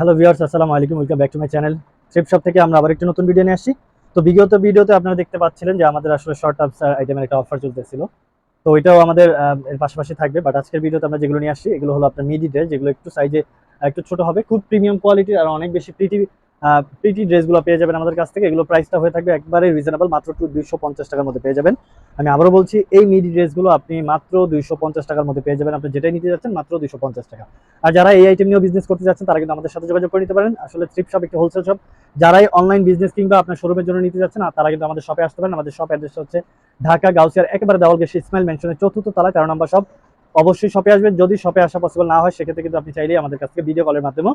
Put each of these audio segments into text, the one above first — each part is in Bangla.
হ্যালো ভিউয়ার্স আসসালামু আলাইকুম welcome back to my channel Trip Shop থেকে আমরা আবার একটি নতুন ভিডিও নিয়ে আসছি। তো বিগত ভিডিওতে আপনারা দেখতে পাচ্ছিলেন যে আমাদের আসলে শর্ট টার্মস আইটেমের একটা অফার চলতেছিল। তো ওইটাও আমাদের এর পাশাপাশি থাকবে বাট আজকের ভিডিওতে আমরা যেগুলো নিয়ে আসছি, এগুলো হলো আপনার মিডি ড্রেস যেগুলো একটু সাইজে একটু ছোট হবে, খুব প্রিমিয়াম কোয়ালিটির আর অনেক বেশি প্রিটি প্রিটি ড্রেসগুলো পেয়ে যাবেন আমাদের কাছ থেকে। এগুলো প্রাইসটা হয়ে থাকবে একবারে রিজনেবল মাত্র টু দুইশো পঞ্চাশ টাকার মধ্যে পেয়ে যাবেন। আমি আবারও বলছি, এই মিডি ড্রেসগুলো আপনি মাত্র দুইশো পঞ্চাশ টাকার মধ্যে পেয়ে যাবেন। আপনি যেটাই নিতে যাচ্ছেন, মাত্র দুইশো পঞ্চাশ টাকা। আর যারা এই আইটেম নিয়েও বিজনেস করতে যাচ্ছেন, তারা কিন্তু আমাদের সাথে যোগাযোগ করে নিতে পারেন। আসলে ট্রিপ শপ একটি হোলসেল শপ যারাই অনলাইন বিজনেস কিংবা আপনার শোরুমের জন্য নিতে যাচ্ছেন, আর তারা কিন্তু আমাদের শপে আসতে পারেন। আমাদের শপ অ্যাড্রেস হচ্ছে ঢাকা গাউসিয়ার একেবারে দেওয়াল গেছে ইসমাইল মেনশনের চতুর্থ তলা তেরো নম্বর শপ অবশ্যই শপে আসবেন। যদি শপে আসা পসিবল না হয়, সেক্ষেত্রে কিন্তু আপনি চাইলেই আমাদের কাছ থেকে ভিডিও কলের মাধ্যমে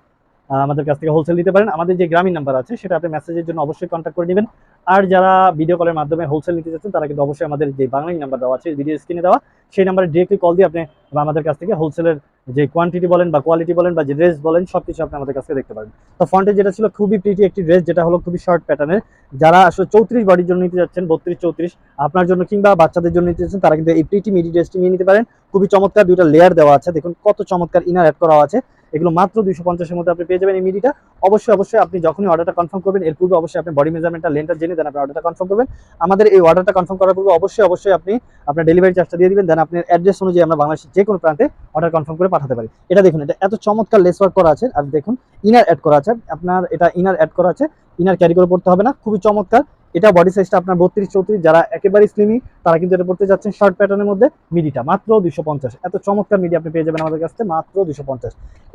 আমাদের কাছ থেকে হোলসেল নিতে পারেন। আমাদের যে গ্রামীণ নাম্বার আছে, সেটা আপনি মেসেজের জন্য অবশ্যই কন্ট্যাক্ট করে নেবেন। আর যারা ভিডিও কলের মাধ্যমে হোলসেল নিতে যাচ্ছেন, তারা কিন্তু অবশ্যই আমাদের যে বাংলায় নাম্বার দেওয়া আছে ভিডিও স্ক্রিনে দেওয়া, সেই নাম্বারে ডিরেক্টলি কল দিয়ে আপনি আমাদের কাছ থেকে হোলসেলের যে কোয়ান্টিটি বলেন বা কোয়ালিটি বলেন বা যে ড্রেস বলেন সব কিছু আপনি আমাদের কাছ থেকে দেখতে পারেন তো ফ্রন্টে যেটা ছিল খুবই প্রিটি একটি ড্রেস যেটা হলো খুবই শর্ট প্যাটার্নের যারা আসলে চৌত্রিশ বডির জন্য নিতে যাচ্ছেন, বত্রিশ, চৌত্রিশ, আপনার জন্য কিংবা বাচ্চাদের জন্য নিতে যাচ্ছেন, তারা কিন্তু এই প্রিটি মিডি ড্রেসটি নিয়ে নিতে পারেন। খুবই চমৎকার দুইটা লেয়ার দেওয়া আছে, দেখুন কত চমৎকার ইনার অ্যাড করা আছে। এগুলো মাত্র দুইশো পঞ্চাশের মধ্যে আপনি পেয়ে যাবেন এই মিডিটা। অবশ্যই অবশ্যই আপনি যখনই অর্ডারটা কনফার্ম করবেন, এর পূর্বে অবশ্যই আপনি বডি মেজারমেন্টটা লেনটা জেনে দেন আপনি অর্ডারটা কনফার্ম করবেন। আমাদের এই অর্ডারটা কনফার্ম করার পূর্বে অবশ্যই অবশ্যই আপনি আপনার ডেলিভারি চার্জটা দিয়ে দিবেন দেন আপনার অ্যাড্রেস অনুযায়ী আমরা বাংলাদেশের যে কোনো প্রান্তে অর্ডার কনফার্ম করে পাঠাতে পারি। এটা দেখুন, এটা এত চমৎকার লেস ওয়ার্ক করা আছে। আর দেখুন ইনার অ্যাড করা আছে। আপনার এটা ইনার অ্যাড করা আছে। ইনার ক্যারি করে পড়তে হবে না, খুবই চমৎকার। এটা বডি সাইজটা আপনার বত্রিশ চৌত্রিশ, যারা একেবারে স্লিমি তারা কিন্তু এটা পড়তে যাচ্ছেন শর্ট প্যাটার্নের মধ্যে মিডিটা মাত্র দুশো পঞ্চাশ। এত চমৎকার মিডি আপনি পেয়ে যাবেন আমাদের কাছ মাত্র দুশো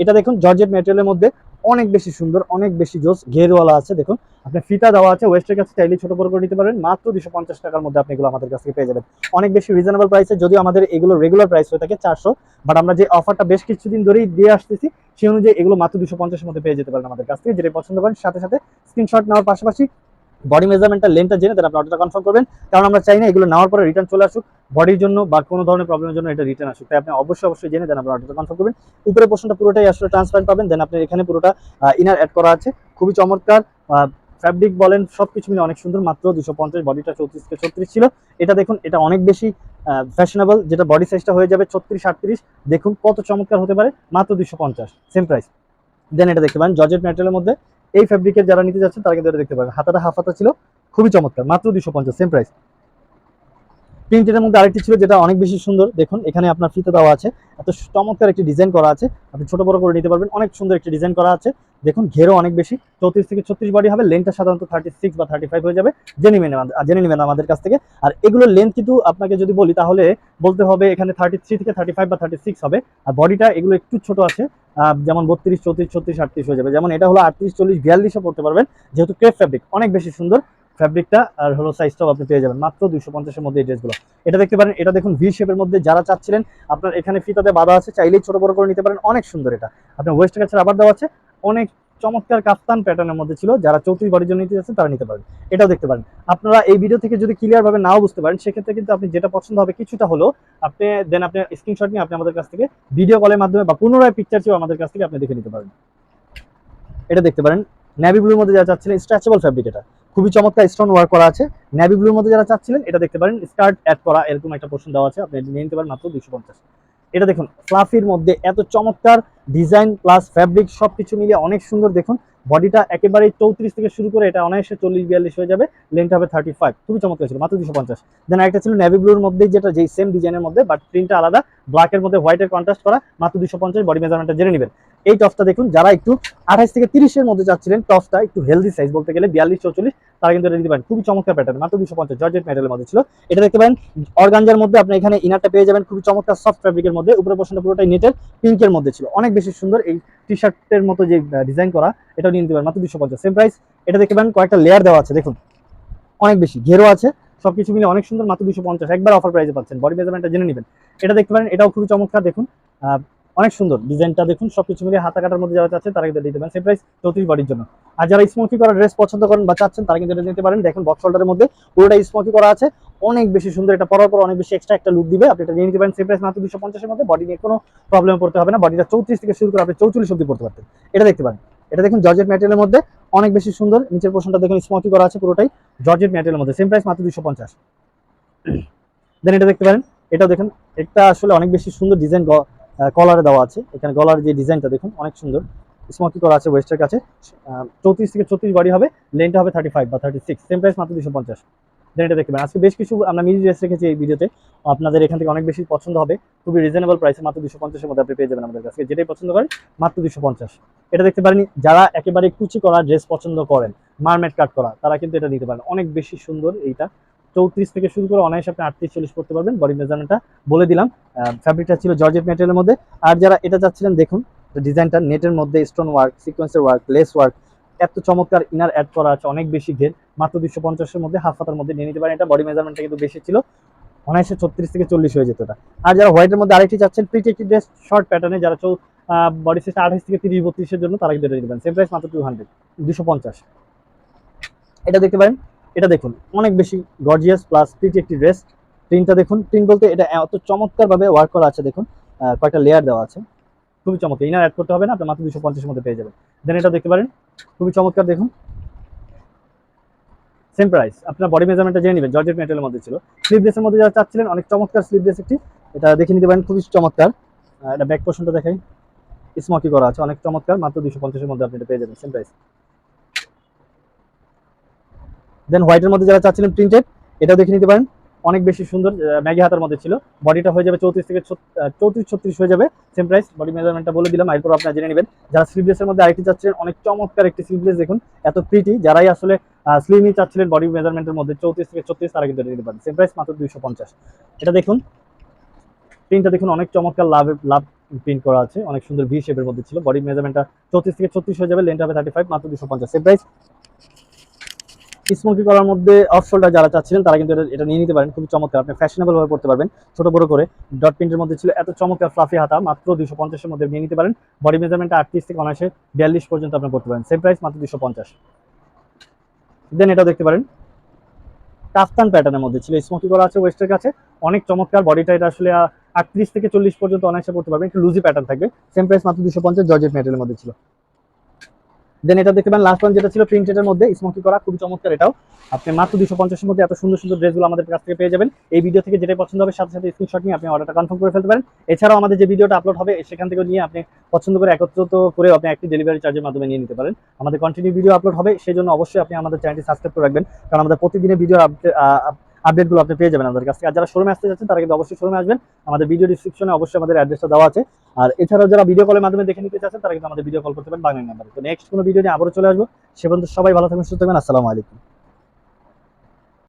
এটা দেখুন জর্জেট ম্যাটেরিয়ালের মধ্যে অনেক বেশি সুন্দর, অনেক বেশি জোস, ঘেরওয়ালা আছে, দেখুন। আপনার ফিতা দেওয়া আছে ওয়েস্টের কাছে চাইলে ছোট বড় করে নিতে পারেন, মাত্র দুশো পঞ্চাশ টাকার মধ্যে আপনি এগুলো আমাদের কাছ থেকে পেয়ে যাবেন। অনেক বেশি রিজনেবল প্রাইসে যদিও আমাদের এগুলো রেগুলার প্রাইস হয়ে থাকে চারশো বাট আমরা যে অফারটা বেশ কিছুদিন ধরেই দিয়ে আসতেছি, সেই অনুযায়ী এগুলো মাত্র দুশো পঞ্চাশের মধ্যে পেয়ে যেতে পারেন আমাদের কাছ থেকে যেটা পছন্দ করেন, সাথে সাথে স্ক্রিনশট নেওয়ার পাশাপাশি বডি মেজারমেন্টটা লেনটা জেনে তারা আপনি অর্ডারটা কনফার্ম করবেন। কারণ আমরা চাই না এগুলো নেওয়ার পরে রিটার্ন চলে আসুক বডির জন্য বা কোনো ধরনের প্রবলেমের জন্য এটা রিটার্ন আসুক। তাই আপনি অবশ্যই অবশ্যই জেনে দেন আপনি অর্ডারটা কনফার্ম করবেন। উপরে পোর্শনটা পুরোটাই আসলে ট্রান্সপারেন্ট পাবেন দেন আপনি এখানে পুরোটা ইনার অ্যাড করা আছে। খুবই চমৎকার ফ্যাব্রিক বলেন সব কিছু মিলে অনেক সুন্দর, মাত্র দুশো পঞ্চাশ বডিটা চৌত্রিশ থেকে ছত্রিশ ছিল। এটা দেখুন, এটা অনেক বেশি ফ্যাশনেবল যেটা বডি সাইজটা হয়ে যাবে ছত্রিশ আটত্রিশ। দেখুন কত চমৎকার হতে পারে, মাত্র দুশো পঞ্চাশ সেম প্রাইস দেন এটা দেখতে পারেন জর্জেট ম্যাটেরিয়ালের মধ্যে এই ফ্যাব্রিকের যারা নিতে যাচ্ছেন, তারা কিন্তু এটা দেখতে পারেন হাতাটা হাফ হাতা ছিল, খুবই চমৎকার, মাত্র দুশো পঞ্চাশ সেম প্রাইস প্রিন্টের মধ্যে আরেকটি ছিল যেটা অনেক বেশি সুন্দর। দেখুন, এখানে আপনার ফিতে দেওয়া আছে। এত চমৎকার একটি ডিজাইন করা আছে। আপনি ছোট বড় করে নিতে পারবেন। অনেক সুন্দর একটি ডিজাইন করা আছে। দেখুন, ঘেরও অনেক বেশি। চৌত্রিশ থেকে ছত্রিশ বডি হবে। লেনটা সাধারণত থার্টি সিক্স বা থার্টি ফাইভ হয়ে যাবে। জেনে নেবেন জেনে নেবেন আমাদের কাছ থেকে। আর এগুলোর লেন্থ কিন্তু আপনাকে যদি বলি, তাহলে বলতে হবে এখানে থার্টি থ্রি থেকে থার্টি ফাইভ বা থার্টি সিক্স হবে। আর বডিটা এগুলো একটু ছোট আছে। যেমন বত্রিশ, চৌত্রিশ, ছত্রিশ, আটত্রিশ হয়ে যাবে। যেমন এটা হলো আটত্রিশ, চল্লিশ, বিয়াল্লিশও পড়তে পারবেন। যেহেতু ক্রেপ ফ্যাব্রিক অনেক বেশি সুন্দর। ফ্যাব্রিকটা আর হলো সাইজটাও আপনি পেয়ে যাবেন। মাত্র দুশো পঞ্চাশের মধ্যে এই ড্রেসগুলো এটা দেখতে পারেন, এটা দেখুন ভি শেপের মধ্যে যারা চাচ্ছিলেন, আপনার এখানে ফিতাতে বাধা আছে, চাইলেই ছোট বড় করে নিতে পারেন, অনেক সুন্দর এটা। আপনার ওয়েস্ট কাছে আবার দেওয়া আছে, অনেক চমৎকার কাপ্তান প্যাটার্নের মধ্যে ছিল, যারা চৌত্রিশ বাড়ির জন্য নিতে যাচ্ছেন, তারা নিতে পারেন। এটাও দেখতে পারেন। আপনারা এই ভিডিও থেকে যদি ক্লিয়ার ভাবে নাও বুঝতে পারেন, সেক্ষেত্রে কিন্তু আপনি যেটা পছন্দ হবে কিছুটা হলো, আপনি দেন আপনি স্ক্রিনশট নিয়ে আপনি আমাদের কাছ থেকে ভিডিও কলের মাধ্যমে বা পুনরায় পিকচার চেয়েও আমাদের কাছ থেকে আপনি দেখে নিতে পারেন। এটা দেখতে পারেন নেভি ব্লুর মধ্যে যারা চাচ্ছিলেন স্ট্রেচেবল ফ্যাব্রিক এটা। খুবই চমৎকার স্টোন ওয়ার্ক করা আছে। নেভি ব্লুর মধ্যে যারা চাচ্ছিলেন, এটা দেখতে পারেন স্কার্ট অ্যাড করা, এরকম একটা পোর্শন দেওয়া আছে, আপনি নিয়ে নিতে পারেন মাত্র দুশো পঞ্চাশ। এটা দেখুন ফ্লাফির মধ্যে এত চমৎকার ডিজাইন প্লাস ফ্যাব্রিক সব কিছু মিলিয়ে অনেক সুন্দর দেখুন। বডিটা একেবারে চৌত্রিশ থেকে শুরু করে এটা অনায়াসে চল্লিশ বিয়াল্লিশ হয়ে যাবে লেন্থ হবে থার্টি ফাইভ খুবই চমৎকার ছিল, মাত্র দুশো পঞ্চাশ। দেন একটা ছিল নেভি ব্লুর মধ্যে যেটা, যেই সেম ডিজাইনের মধ্যে বাট প্রিন্টটা আলাদা। ব্ল্যাকের মধ্যে হোয়াইটের কন্ট্রাস্ট করা, মাত্র দুশো পঞ্চাশ বডি মেজারমেন্টটা জেনে নেবেন। এই টপটা দেখুন, যারা একটু আঠাশ থেকে তিরিশের মধ্যে চাচ্ছিলেন, টপটা একটু হেলদি সাইজ বলতে গেলে বিয়াল্লিশ, চৌচল্লিশ, তারা কিন্তু এটা নিতে পারেন। খুবই চমৎকার প্যাটার্ন মাত্র দুশো পঞ্চাশ। জর্জেট ম্যাটেরিয়ালের মধ্যে ছিল। এটা দেখতে পারেন, অর্গানজার মধ্যে আপনি এখানে ইনারটা পেয়ে যাবেন, খুবই চমৎকার সফট ফ্যাব্রিকের মধ্যে। উপরে পোর্শনটা পুরোটাই নেটের পিঙ্কের মধ্যে ছিল। অনেক বেশি সুন্দর এই টি শার্টের মতো যে ডিজাইন করা, এটাও নিয়ে নিতে পারেন, মাত্র দুশো পঞ্চাশ। সেম প্রাইস এটা দেখতে পারেন, কয়েকটা লেয়ার দেওয়া আছে, দেখুন। অনেক বেশি, ঘেরো আছে, সবকিছু মিলে অনেক সুন্দর, মাত্র দুশো পঞ্চাশ। একবার অফার প্রাইসে পাচ্ছেন বডি মেজারমেন্টটা জেনে নেবেন। এটা দেখতে পারেন, এটাও খুবই চমৎকার, দেখুন। অনেক সুন্দর। ডিজাইনটা দেখুন, সবকিছু মিলে হাতা কাটার মধ্যে যারা চাচ্ছেন, তারা কিন্তু দিতে পারেন। সেম প্রাইস চৌত্রিশ বডির জন্য। আর যারা স্মোকি করা ড্রেস পছন্দ করেন বা চাচ্ছেন, তারা কিন্তু এটা নিতে পারেন। দেখুন বক্স হোল্ডারের মধ্যে পুরোটা স্মোকি করা আছে। অনেক বেশি সুন্দর এটা পরার পর অনেক বেশি এক্সট্রা একটা লুক দিবে। আপনি এটা নিয়ে নিতে পারেন সেম প্রাইস মাত্র দুশো পঞ্চাশের মধ্যে। বডি নিয়ে কোনো প্রবলেম পড়তে হবে না। বডিটা চৌত্রিশ থেকে শুরু করে আপনি চৌচল্লিশ অব্দি পড়তে পারতেন। এটা দেখতে পারেন। এটা দেখুন জর্জেট ম্যাটেরিয়ালের মধ্যে অনেক বেশি সুন্দর। নিচের পোর্শনটা দেখুন স্মোকি করা আছে পুরোটাই। জর্জেট ম্যাটেরিয়ালের মধ্যে সেম প্রাইস মাত্র দুশো পঞ্চাশ। দেন এটা দেখতে পারেন। এটাও দেখুন এটা আসলে অনেক বেশি সুন্দর ডিজাইন কলারে দেওয়া আছে। এখানে গলার যে ডিজাইনটা দেখুন, অনেক সুন্দর। স্মোকি করা আছে ওয়েস্টের কাছে। চৌত্রিশ থেকে চৌত্রিশ বাড়ি হবে লেনটা হবে থার্টি ফাইভ বা থার্টি সিক্স সেম প্রাইস মাত্র দুশো পঞ্চাশ। দেন এটা আজকে বেশ কিছু আমরা মিনি ড্রেস রেখেছি এই ভিডিওতে আপনাদের এখান থেকে অনেক বেশি পছন্দ হবে। খুবই রিজনেবল প্রাইসে মাত্র দুশো পঞ্চাশের মধ্যে আপনি পেয়ে যাবেন আমাদের কাছে। যেটাই পছন্দ করেন, মাত্র দুশো পঞ্চাশ। এটা দেখতে পারেন, যারা একেবারে কুচি করা ড্রেস পছন্দ করেন মারমেট কাট করা, তারা কিন্তু এটা নিতে পারেন। অনেক বেশি সুন্দর এইটা। চৌত্রিশ থেকে শুরু করে অনায়াসে আপনি আটত্রিশ, চল্লিশ করতে পারবেন। বডি মেজারমেন্টটা বলে দিলাম। ফ্যাব্রিকটা ছিল জর্জেট মেটেরিয়ালের মধ্যে। আর যারা এটা চাচ্ছিলেন, দেখুন ডিজাইনটা নেটের মধ্যে স্টোন ওয়ার্ক সিকোয়েন্সের ওয়ার্ক লেস ওয়ার্ক এত চমৎকার ইনার অ্যাড করা আছে, অনেক বেশি ঘের। মাত্র দুশো পঞ্চাশের মধ্যে হাফ হাতার মধ্যে নিয়ে নিতে পারেন। এটা বডি মেজারমেন্টটা কিন্তু বেশি ছিল। অনায়াসে ছত্রিশ থেকে চল্লিশ হয়ে যেত এটা আর যারা হোয়াইটের মধ্যে আরেকটি চাচ্ছেন প্রিটি একটি ড্রেস শর্ট প্যাটার্নে যারা চৌ বডি সাইজটা আঠাশ থেকে তিরিশ, বত্রিশের জন্য, তারা কিন্তু এটা নিতে পারেন। সেম প্রাইস মাত্র টু হান্ড্রেড দুশো পঞ্চাশ। এটা দেখতে পারেন এটা দেখুন, অনেক বেশি গর্জিয়াস প্লাস প্রিটি একটি ড্রেস প্রিন্টটা দেখুন প্রিন্ট বলতে এটা এত চমৎকারভাবে ওয়ার্ক করা আছে, দেখুন কয়েকটা লেয়ার দেওয়া আছে। খুবই চমৎকার ইনার অ্যাড করতে হবে না, আপনি মাত্র দুশো পঞ্চাশের মধ্যে পেয়ে যাবেন। দেন এটা দেখতে পারেন, খুবই চমৎকার, দেখুন। সেম প্রাইস আপনার বডি মেজারমেন্টটা জেনে নেবেন জর্জেট মেটেরিয়ালের মধ্যে ছিল। স্লিপ স্লিভলেসের মধ্যে যারা চাচ্ছিলেন, অনেক চমৎকার স্লিপ স্লিভলেস একটি, এটা দেখে নিতে পারেন, খুবই চমৎকার। এটা ব্যাক পোর্শনটা দেখাই। স্মকি করা আছে, অনেক চমৎকার, মাত্র দুশো পঞ্চাশের মধ্যে আপনি এটা পেয়ে যাবেন সেম প্রাইস দেন হোয়াইটের মধ্যে যারা চাচ্ছিলেন প্রিন্টেড এটাও দেখে নিতে পারেন। অনেক বেশি সুন্দর ম্যাগি হাতার মধ্যে ছিল। বডিটা হয়ে যাবে চৌত্রিশ থেকে চৌত্রিশ, ছত্রিশ হয়ে যাবে। সেম প্রাইস বডি মেজারমেন্টটা বলে দিলাম। এরপর আপনারা জেনে নেবেন, যারা স্লিভলেসের মধ্যে আরেকটি চাচ্ছিলেন, অনেক চমৎকার একটি স্লিভলেস দেখুন, এত প্রিটি যারাই আসলে স্লিমই চাচ্ছিলেন বডি মেজারমেন্টের মধ্যে চৌত্রিশ থেকে ছত্রিশ, তারা কিন্তু নিতে পারেন। সেম প্রাইস মাত্র দুইশো পঞ্চাশ। এটা দেখুন প্রিন্টটা দেখুন, অনেক চমৎকার লাভ লাভ প্রিন্ট করা আছে। অনেক সুন্দর ভি শেপের মধ্যে ছিল। বডি মেজারমেন্টটা চৌত্রিশ থেকে ছত্রিশ হয়ে যাবে লেন্থ হবে থার্টি ফাইভ মাত্র দুশো পঞ্চাশ। সেম প্রাইস স্মোকি করার মধ্যে অফ শোল্ডার যারা চাচ্ছিলেন, তারা কিন্তু এটা- নিয়ে নিতে পারেন। খুবই চমৎকার। আপনি ফ্যাশনেবল ভাবে পড়তে পারবেন। ছোট বড় করে ডট প্রিন্টের মধ্যে ছিল এত চমৎকার ফ্লাফি হাতা, মাত্র দুশো পঞ্চাশের মধ্যে নিয়ে নিতে পারেন। বডি মেজারমেন্টটা আটত্রিশ থেকে অনায়াসে বিয়াল্লিশ পর্যন্ত আপনি করতে পারেন। সেম প্রাইস মাত্র দুশো পঞ্চাশ। দেন এটাও দেখতে পারেন। কাফতান প্যাটার্নের মধ্যে ছিল। স্মোকি করা আছে ওয়েস্টের কাছে। অনেক চমৎকার। বডিটা এটা আসলে আটত্রিশ থেকে চল্লিশ পর্যন্ত অনায়াসে পড়তে পারবেন। একটু লুজি প্যাটার্ন থাকবে। সেম প্রাইস মাত্র দুশো পঞ্চাশ জর্জেট মেটেরিয়ালের মধ্যে ছিল। দেন এটা দেখতে পারেন লাস্ট ওয়ান যেটা ছিল প্রিন্টেডের মধ্যে স্মোকি করা, খুবই চমৎকার এটাও। আপনি মাত্র দুশো পঞ্চাশের মধ্যে এত সুন্দর সুন্দর ড্রেসগুলো আমাদের কাছ থেকে পেয়ে যাবেন। এই ভিডিও থেকে যেটাই পছন্দ হবে, সাথে সাথে স্ক্রিনশট নিয়ে আপনি অর্ডারটা কনফার্ম করে ফেলতে পারেন। এছাড়াও আমাদের যে ভিডিওটা আপলোড হবে, সেখান থেকে নিয়ে আপনি পছন্দ করে একত্রিত করে আপনি একটি ডেলিভারি চার্জের মাধ্যমে নিয়ে নিতে পারেন। আমাদের কন্টিনিউ ভিডিও আপলোড হবে, সেই জন্য অবশ্যই আপনি আমাদের চ্যানেলটি সাবস্ক্রাইব করে রাখবেন। কারণ আমাদের প্রতিদিনের ভিডিও আপডেটগুলো আপনি পেয়ে যাবেন আমাদের কাছ থেকে। আর যারা শোরুমে আসতে যাচ্ছেন, তারা কিন্তু অবশ্যই শোরুমে আসবেন। আমাদের ভিডিও ডিসক্রিপশনে অবশ্যই আমাদের অ্যাড্রেসটা দেওয়া আছে। আর এছাড়াও যারা ভিডিও কলের মাধ্যমে দেখে নিতে চাচ্ছেন, তারা কিন্তু আমাদের ভিডিও কল করতে পারেন বাংলা নাম্বারে। তো নেক্সট কোনো ভিডিও নিয়ে আবারও চলে আসব। সে পর্যন্ত সবাই ভালো থাকবেন, সুস্থ থাকবেন। আসসালামু আলাইকুম।